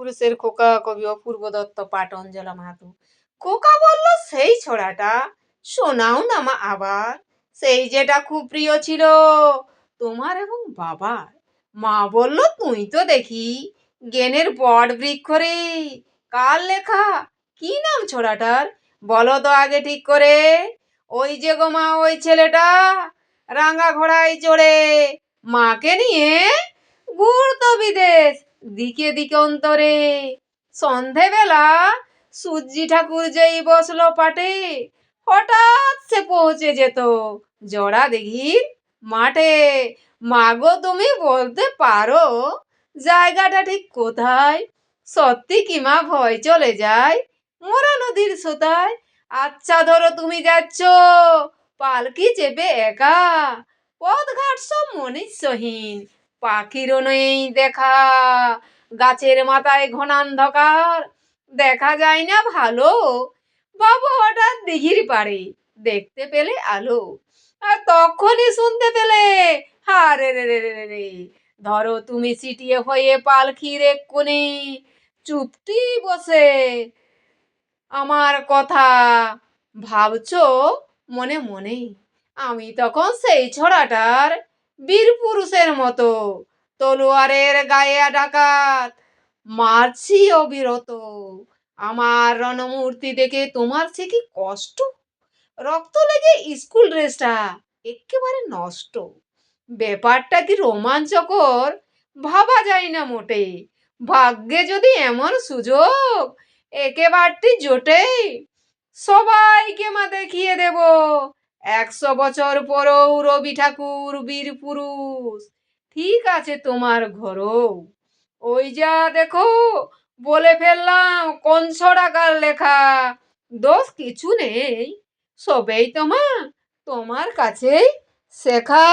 বীরপুরুষের খোকা কবি অপূর্ব দত্ত পাঠ অঞ্জলা মাহাতো। খোকা বলল, সেই ছড়াটা শোনাও না মা আবার। সেই যেটা খুব প্রিয় ছিল তোমার এবং বাবার। মা বলল, তুই তো দেখি জ্ঞানের বট বৃক্ষ রে। কার লেখা? কি নাম ছড়াটার? বলো তো আগে ঠিক করে। ওই যে গো মা, ওই ছেলেটা রাঙা ঘোড়ায় চড়ে মাকে নিয়ে ঘুরতো বিদেশ। দিকে দিকে অন্তরে। সন্ধেবেলা সূর্যি ঠাকুর যেই বসল পাটে, হঠাৎ সে পৌঁছে যেত জড়া দিঘির মাঠে। মাগো, তুমি বলতে পারো জায়গাটা ঠিক কোথায়? সত্যি কি মা ভয় চলে যায়? মোরা নদীর সোতায়। আচ্ছা ধরো তুমি যাচ্ছ। পালকি চেপে একা। পথ পথঘাট সব মনুষ্যহীন পাখিরও নেই দেখা, গাছের মাথায় ঘনান্ধকার, দেখা যায় না ভালো। বাবু হঠাৎ দিঘির পাড়ে দেখতে পেলে আলো, আর তখনই শুনতে পেলে, হারে রে রে রে রে ধরো তুমি সিটিয়ে হয়ে পালকির এক কোণে চুপটি বসে। আমার কথা ভাবছ মনে মনে, আমি তখন সেই ছড়াটার বীর পুরুষের মতো। তলোয়ারের গায়ে ডাকাত, মারছি অবিরত। আমার রণমূর্তি দেখে তোমার সে কি কষ্ট? রক্ত লেগে স্কুল ড্রেসটা একেবারে নষ্ট। ব্যাপারটা কি রোমাঞ্চকর? ভাবা যায় না মোটে। ভাগ্যে যদি এমন সুযোগ, একেবারটি জোটে। সবাইকে মা দেব একশো বছর পরও রবি ঠাকুর বীর পুরুষ। ঠিক আছে তোমার ঘরও। ওই যা দেখো, বলে ফেললাম কোন টাকার লেখা। দোষ কিছু নেই, সবেই তোমার তোমার কাছেই শেখা।